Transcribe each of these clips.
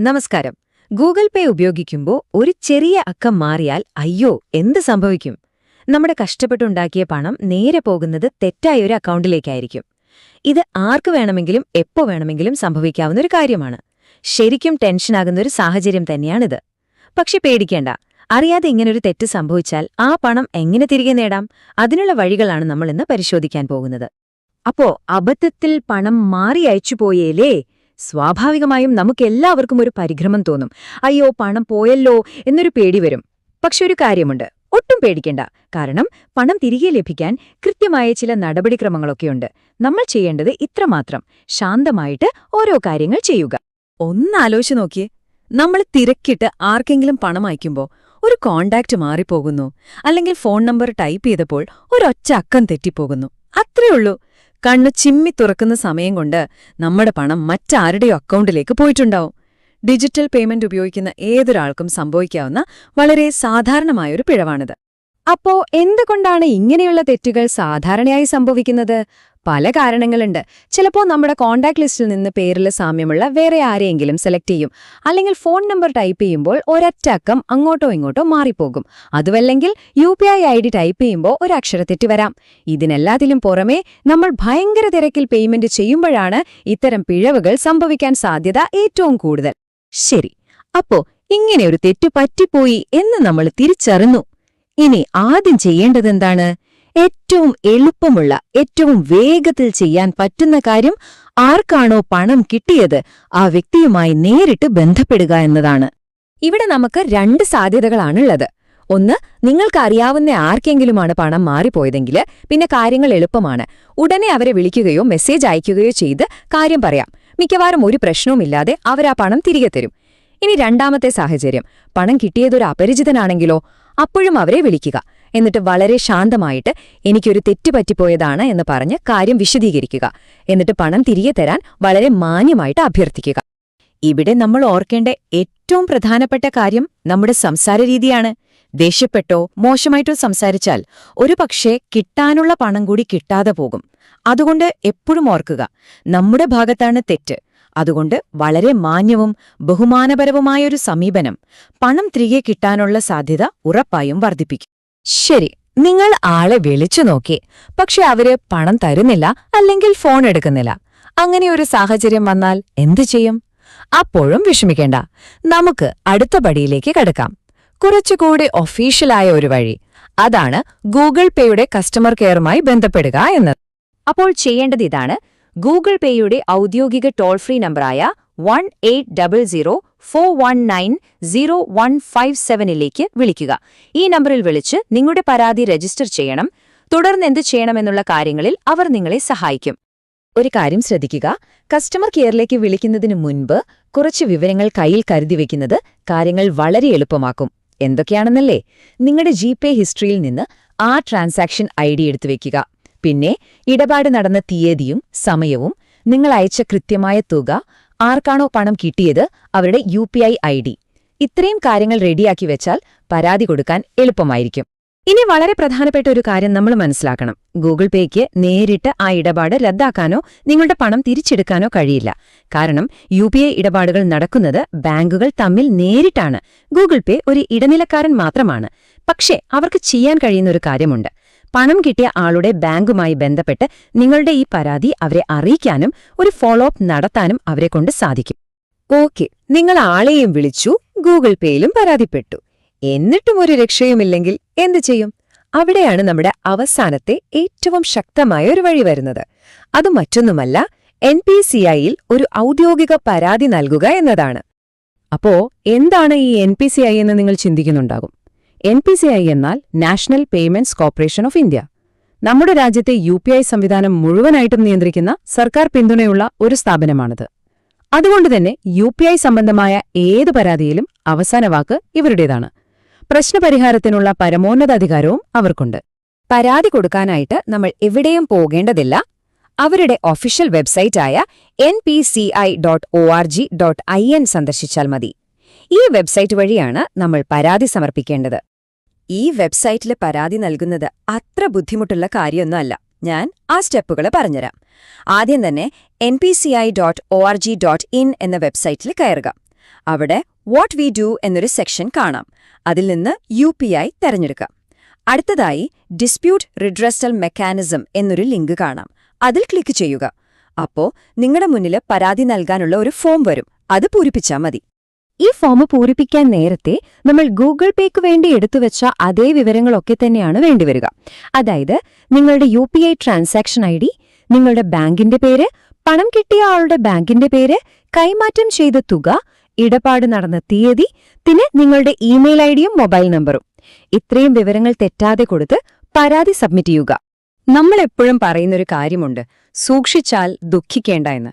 നമസ്കാരം. ഗൂഗിൾ പേ ഉപയോഗിക്കുമ്പോൾ ഒരു ചെറിയ അക്കം മാറിയാൽ അയ്യോ എന്ത് സംഭവിക്കും? നമ്മുടെ കഷ്ടപ്പെട്ടുണ്ടാക്കിയ പണം നേരെ പോകുന്നത് തെറ്റായ ഒരു അക്കൗണ്ടിലേക്കായിരിക്കും. ഇത് ആർക്ക് വേണമെങ്കിലും എപ്പോ വേണമെങ്കിലും സംഭവിക്കാവുന്ന ഒരു കാര്യമാണ്. ശരിക്കും ടെൻഷനാകുന്ന ഒരു സാഹചര്യം തന്നെയാണിത്. പക്ഷെ പേടിക്കേണ്ട. അറിയാതെ ഇങ്ങനൊരു തെറ്റ് സംഭവിച്ചാൽ ആ പണം എങ്ങനെ തിരികെ നേടാം? അതിനുള്ള വഴികളാണ് നമ്മൾ ഇന്ന് പരിശോധിക്കാൻ പോകുന്നത്. അപ്പോ അബദ്ധത്തിൽ പണം മാറി അയച്ചുപോയേലേ? സ്വാഭാവികമായും നമുക്കെല്ലാവർക്കും ഒരു പരിഭ്രമം തോന്നും. അയ്യോ പണം പോയല്ലോ എന്നൊരു പേടി വരും. പക്ഷെ ഒരു കാര്യമുണ്ട്. ഒട്ടും പേടിക്കേണ്ട. കാരണം പണം തിരികെ ലഭിക്കാൻ കൃത്യമായ ചില നടപടിക്രമങ്ങളൊക്കെയുണ്ട്. നമ്മൾ ചെയ്യേണ്ടത് ഇത്രമാത്രം. ശാന്തമായിട്ട് ഓരോ കാര്യങ്ങൾ ചെയ്യുക. ഒന്നാലോചിച്ച് നോക്കിയേ. നമ്മൾ തിരക്കിട്ട് ആർക്കെങ്കിലും പണം അയക്കുമ്പോൾ ഒരു കോണ്ടാക്റ്റ് മാറിപ്പോകുന്നു. അല്ലെങ്കിൽ ഫോൺ നമ്പർ ടൈപ്പ് ചെയ്തപ്പോൾ ഒരൊറ്റ അക്കം തെറ്റിപ്പോകുന്നു. അത്രയുള്ളൂ കണ്ണ് ചിമ്മി തുറക്കുന്ന സമയം കൊണ്ട് നമ്മുടെ പണം മറ്റാരുടെയോ അക്കൗണ്ടിലേക്ക് പോയിട്ടുണ്ടാവും. ഡിജിറ്റൽ പേയ്മെന്റ് ഉപയോഗിക്കുന്ന ഏതൊരാൾക്കും സംഭവിക്കാവുന്ന വളരെ സാധാരണമായൊരു പിഴവാണിത്. അപ്പോ എന്തുകൊണ്ടാണ് ഇങ്ങനെയുള്ള തെറ്റുകൾ സാധാരണയായി സംഭവിക്കുന്നത്? പല കാരണങ്ങളുണ്ട്. ചിലപ്പോൾ നമ്മുടെ കോണ്ടാക്ട് ലിസ്റ്റിൽ നിന്ന് പേരിൽ സാമ്യമുള്ള വേറെ ആരെയെങ്കിലും സെലക്ട് ചെയ്യും. അല്ലെങ്കിൽ ഫോൺ നമ്പർ ടൈപ്പ് ചെയ്യുമ്പോൾ ഒരറ്റക്കം അങ്ങോട്ടോ ഇങ്ങോട്ടോ മാറിപ്പോകും. അതുമല്ലെങ്കിൽ U P I I D type ചെയ്യുമ്പോൾ ഒരു തെറ്റി വരാം. ഇതിനെല്ലാത്തിലും പുറമേ നമ്മൾ ഭയങ്കര തിരക്കിൽ പേയ്മെന്റ് ചെയ്യുമ്പോഴാണ് ഇത്തരം പിഴവുകൾ സംഭവിക്കാൻ സാധ്യത ഏറ്റവും കൂടുതൽ. ശരി. അപ്പോ ഇങ്ങനെ ഒരു തെറ്റ് പറ്റിപ്പോയി എന്ന് നമ്മൾ തിരിച്ചറിഞ്ഞു. ഇനി ആദ്യം ചെയ്യേണ്ടതെന്താണ് ഏറ്റവും എളുപ്പമുള്ള ഏറ്റവും വേഗത്തിൽ ചെയ്യാൻ പറ്റുന്ന കാര്യം ആർക്കാണോ പണം കിട്ടിയത് ആ വ്യക്തിയുമായി നേരിട്ട് ബന്ധപ്പെടുക എന്നതാണ്. ഇവിടെ നമുക്ക് രണ്ട് സാധ്യതകളാണുള്ളത്. ഒന്ന് നിങ്ങൾക്കറിയാവുന്ന ആർക്കെങ്കിലുമാണ് പണം മാറിപ്പോയതെങ്കിൽ പിന്നെ കാര്യങ്ങൾ എളുപ്പമാണ്. ഉടനെ അവരെ വിളിക്കുകയോ മെസ്സേജ് അയക്കുകയോ ചെയ്ത് കാര്യം പറയാം. മിക്കവാറും ഒരു പ്രശ്നവുമില്ലാതെ അവരാ പണം തിരികെ തരും. ഇനി രണ്ടാമത്തെ സാഹചര്യം. പണം കിട്ടിയതൊരു അപരിചിതനാണെങ്കിലോ അപ്പോഴും അവരെ വിളിക്കുക. എന്നിട്ട് വളരെ ശാന്തമായിട്ട് എനിക്കൊരു തെറ്റ് പറ്റിപ്പോയതാണ് എന്ന് പറഞ്ഞ് കാര്യം വിശദീകരിക്കുക. എന്നിട്ട് പണം തിരികെ തരാൻ വളരെ മാന്യമായിട്ട് അഭ്യർത്ഥിക്കുക. ഇവിടെ നമ്മൾ ഓർക്കേണ്ട ഏറ്റവും പ്രധാനപ്പെട്ട കാര്യം നമ്മുടെ സംസാര രീതിയാണ്. ദേഷ്യപ്പെട്ടോ മോശമായിട്ടോ സംസാരിച്ചാൽ ഒരു പക്ഷേ കിട്ടാനുള്ള പണം കൂടി കിട്ടാതെ പോകും. അതുകൊണ്ട് എപ്പോഴും ഓർക്കുക നമ്മുടെ ഭാഗത്താണ് തെറ്റ്. അതുകൊണ്ട് വളരെ മാന്യവും ബഹുമാനപരവുമായൊരു സമീപനം പണം തിരികെ കിട്ടാനുള്ള സാധ്യത ഉറപ്പായും വർദ്ധിപ്പിക്കും. ശരി നിങ്ങൾ ആളെ വിളിച്ചു നോക്കി. പക്ഷെ അവർ പണം തരുന്നില്ല അല്ലെങ്കിൽ ഫോൺ എടുക്കുന്നില്ല. അങ്ങനെ ഒരു സാഹചര്യം വന്നാൽ എന്തു ചെയ്യും? അപ്പോഴും വിഷമിക്കേണ്ട. നമുക്ക് അടുത്ത പടിയിലേക്ക് കടക്കാം. കുറച്ചുകൂടി ഒഫീഷ്യലായ ഒരു വഴി. അതാണ് ഗൂഗിൾ പേയുടെ കസ്റ്റമർ കെയറുമായി ബന്ധപ്പെടുക എന്നത്. അപ്പോൾ ചെയ്യേണ്ടത് ഇതാണ്. ഗൂഗിൾ പേയുടെ ഔദ്യോഗിക ടോൾ ഫ്രീ നമ്പറായ one eight double zero four one nine zero one five സെവനിലേക്ക് വിളിക്കുക. ഈ നമ്പറിൽ വിളിച്ച് നിങ്ങളുടെ പരാതി രജിസ്റ്റർ ചെയ്യണം. തുടർന്ന് എന്ത് ചെയ്യണമെന്നുള്ള കാര്യങ്ങളിൽ അവർ നിങ്ങളെ സഹായിക്കും. ഒരു കാര്യം ശ്രദ്ധിക്കുക. കസ്റ്റമർ കെയറിലേക്ക് വിളിക്കുന്നതിന് മുൻപ് കുറച്ച് വിവരങ്ങൾ കയ്യിൽ കരുതി വെക്കുന്നത് കാര്യങ്ങൾ വളരെ എളുപ്പമാക്കും. എന്തൊക്കെയാണെന്നല്ലേ? നിങ്ങളുടെ ജി ഹിസ്റ്ററിയിൽ നിന്ന് ആ ട്രാൻസാക്ഷൻ ഐ ഡി എടുത്തു വെക്കുക. പിന്നെ ഇടപാട് നടന്ന തീയതിയും സമയവും നിങ്ങൾ അയച്ച കൃത്യമായ തുക ആർക്കാണോ പണം കിട്ടിയത് അവരുടെ യു പി ഇത്രയും കാര്യങ്ങൾ റെഡിയാക്കി വെച്ചാൽ പരാതി കൊടുക്കാൻ എളുപ്പമായിരിക്കും. ഇനി വളരെ പ്രധാനപ്പെട്ട ഒരു കാര്യം നമ്മൾ മനസ്സിലാക്കണം. ഗൂഗിൾ പേയ്ക്ക് നേരിട്ട് ആ ഇടപാട് റദ്ദാക്കാനോ നിങ്ങളുടെ പണം തിരിച്ചെടുക്കാനോ കഴിയില്ല. കാരണം യു ഇടപാടുകൾ നടക്കുന്നത് ബാങ്കുകൾ തമ്മിൽ നേരിട്ടാണ്. ഗൂഗിൾ പേ ഒരു ഇടനിലക്കാരൻ മാത്രമാണ്. പക്ഷേ അവർക്ക് ചെയ്യാൻ കഴിയുന്ന ഒരു കാര്യമുണ്ട്. പണം കിട്ടിയ ആളുടെ ബാങ്കുമായി ബന്ധപ്പെട്ട് നിങ്ങളുടെ ഈ പരാതി അവരെ അറിയിക്കാനും ഒരു ഫോളോ അപ്പ് നടത്താനും അവരെ കൊണ്ട് സാധിക്കും. ഓക്കെ നിങ്ങൾ ആളെയും വിളിച്ചു ഗൂഗിൾ പേയിലും പരാതിപ്പെട്ടു. എന്നിട്ടും ഒരു രക്ഷയുമില്ലെങ്കിൽ എന്തു ചെയ്യും? അവിടെയാണ് നമ്മുടെ അവസാനത്തെ ഏറ്റവും ശക്തമായ ഒരു വഴി വരുന്നത്. അത് മറ്റൊന്നുമല്ല എൻ പി സി ഐയിൽ ഒരു ഔദ്യോഗിക പരാതി നൽകുക എന്നതാണ്. അപ്പോ എന്താണ് ഈ എൻ പി സി ഐ എന്ന് നിങ്ങൾ ചിന്തിക്കുന്നുണ്ടാകും? എൻ പി സി ഐ എന്നാൽ national payments corporation of India നമ്മുടെ രാജ്യത്തെ യു പി ഐ സംവിധാനം മുഴുവനായിട്ടും നിയന്ത്രിക്കുന്ന സർക്കാർ പിന്തുണയുള്ള ഒരു സ്ഥാപനമാണിത്. അതുകൊണ്ടുതന്നെ യു പി ഐ സംബന്ധമായ ഏത് പരാതിയിലും അവസാന വാക്ക് ഇവരുടേതാണ്. പ്രശ്നപരിഹാരത്തിനുള്ള പരമോന്നത അധികാരവും അവർക്കുണ്ട്. പരാതി കൊടുക്കാനായിട്ട് നമ്മൾ എവിടെയും പോകേണ്ടതില്ല. അവരുടെ official വെബ്സൈറ്റായ N P C I dot O R G dot I N സന്ദർശിച്ചാൽ മതി. ഈ വെബ്സൈറ്റ് വഴിയാണ് നമ്മൾ പരാതി സമർപ്പിക്കേണ്ടത്. ഈ വെബ്സൈറ്റിൽ പരാതി നൽകുന്നത് അത്ര ബുദ്ധിമുട്ടുള്ള കാര്യമൊന്നുമല്ല ഞാൻ ആ സ്റ്റെപ്പുകൾ പറഞ്ഞുതരാം. ആദ്യം തന്നെ N P C I dot O R G dot in എന്ന വെബ്സൈറ്റിൽ കയറുക. അവിടെ വാട്ട് വി ഡു എന്നൊരു സെക്ഷൻ കാണാം. അതിൽ നിന്ന് യു പി ഐ തെരഞ്ഞെടുക്കാം അടുത്തതായി ഡിസ്പ്യൂട്ട് റിഡ്രസ്റ്റൽ മെക്കാനിസം എന്നൊരു ലിങ്ക് കാണാം. അതിൽ ക്ലിക്ക് ചെയ്യുക. അപ്പോ നിങ്ങളുടെ മുന്നിൽ പരാതി നൽകാനുള്ള ഒരു ഫോം വരും. അത് പൂരിപ്പിച്ചാൽ മതി. ഈ ഫോം പൂരിപ്പിക്കാൻ നേരത്തെ നമ്മൾ ഗൂഗിൾ പേക്ക് വേണ്ടി എടുത്തുവെച്ച അതേ വിവരങ്ങളൊക്കെ തന്നെയാണ് വേണ്ടിവരിക അതായത് നിങ്ങളുടെ U P I transaction I D നിങ്ങളുടെ ബാങ്കിന്റെ പേര് പണം കിട്ടിയ ആളുടെ ബാങ്കിന്റെ പേര് കൈമാറ്റം ചെയ്ത തുക ഇടപാട് നടന്ന തീയതി പിന്നെ നിങ്ങളുടെ ഇമെയിൽ ഐഡിയും മൊബൈൽ നമ്പറും. ഇത്രയും വിവരങ്ങൾ തെറ്റാതെ കൊടുത്ത് പരാതി സബ്മിറ്റ് ചെയ്യുക. നമ്മൾ എപ്പോഴും പറയുന്നൊരു കാര്യമുണ്ട് സൂക്ഷിച്ചാൽ ദുഃഖിക്കേണ്ട എന്ന്.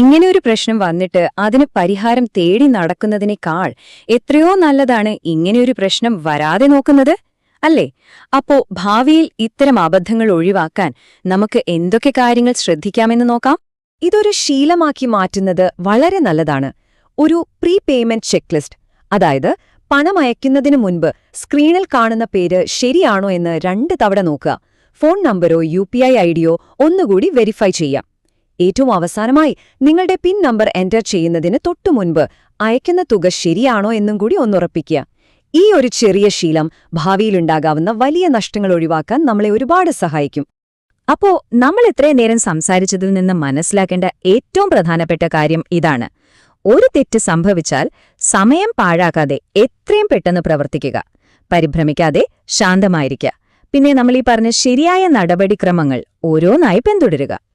ഇങ്ങനെയൊരു പ്രശ്നം വന്നിട്ട് അതിന് പരിഹാരം തേടി നടക്കുന്നതിനേക്കാൾ എത്രയോ നല്ലതാണ് ഇങ്ങനെയൊരു പ്രശ്നം വരാതെ നോക്കുന്നത് അല്ലേ? അപ്പോ ഭാവിയിൽ ഇത്തരം അബദ്ധങ്ങൾ ഒഴിവാക്കാൻ നമുക്ക് എന്തൊക്കെ കാര്യങ്ങൾ ശ്രദ്ധിക്കാമെന്ന് നോക്കാം? ഇതൊരു ശീലമാക്കി മാറ്റുന്നത് വളരെ നല്ലതാണ്. ഒരു പ്രീ പേയ്മെന്റ് ചെക്ക് ലിസ്റ്റ് അതായത് പണം അയക്കുന്നതിനു മുൻപ് സ്ക്രീനിൽ കാണുന്ന പേര് ശരിയാണോ എന്ന് രണ്ട് തവണ നോക്കുക. ഫോൺ നമ്പരോ യു പി ഐ ഐഡിയോ ഒന്നുകൂടി വെരിഫൈ ചെയ്യാം. ഏറ്റവും അവസാനമായി നിങ്ങളുടെ പിൻ നമ്പർ എന്റർ ചെയ്യുന്നതിന് തൊട്ടു മുൻപ് അയക്കുന്ന തുക ശരിയാണോ എന്നും കൂടി ഒന്നുറപ്പിക്കുക. ഈ ഒരു ചെറിയ ശീലം ഭാവിയിലുണ്ടാകാവുന്ന വലിയ നഷ്ടങ്ങൾ ഒഴിവാക്കാൻ നമ്മളെ ഒരുപാട് സഹായിക്കും. അപ്പോ നമ്മൾ ഇത്രയും നേരം സംസാരിച്ചതിൽ നിന്ന് മനസ്സിലാക്കേണ്ട ഏറ്റവും പ്രധാനപ്പെട്ട കാര്യം ഇതാണ്. ഒരു തെറ്റ് സംഭവിച്ചാൽ സമയം പാഴാക്കാതെ എത്രയും പെട്ടെന്ന് പ്രവർത്തിക്കുക. പരിഭ്രമിക്കാതെ ശാന്തമായിരിക്കുക. പിന്നെ നമ്മൾ ഈ പറഞ്ഞ ശരിയായ നടപടിക്രമങ്ങൾ ഓരോന്നായി പിന്തുടരുക.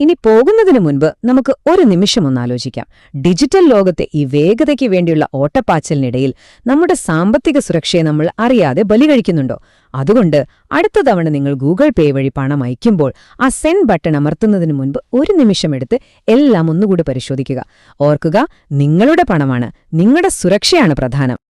ഇനി പോകുന്നതിനു മുൻപ് നമുക്ക് ഒരു നിമിഷം ഒന്നാലോചിക്കാം ഡിജിറ്റൽ ലോകത്തെ ഈ വേഗതയ്ക്ക് വേണ്ടിയുള്ള ഓട്ടപ്പാച്ചലിനിടയിൽ നമ്മുടെ സാമ്പത്തിക സുരക്ഷയെ നമ്മൾ അറിയാതെ ബലികഴിക്കുന്നുണ്ടോ അതുകൊണ്ട് അടുത്ത തവണ നിങ്ങൾ ഗൂഗിൾ പേ വഴി പണം അയക്കുമ്പോൾ ആ സെൻഡ് ബട്ടൺ അമർത്തുന്നതിനു മുൻപ് ഒരു നിമിഷമെടുത്ത് എല്ലാം ഒന്നുകൂടി പരിശോധിക്കുക. ഓർക്കുക നിങ്ങളുടെ പണമാണ് നിങ്ങളുടെ സുരക്ഷയാണ് പ്രധാനം.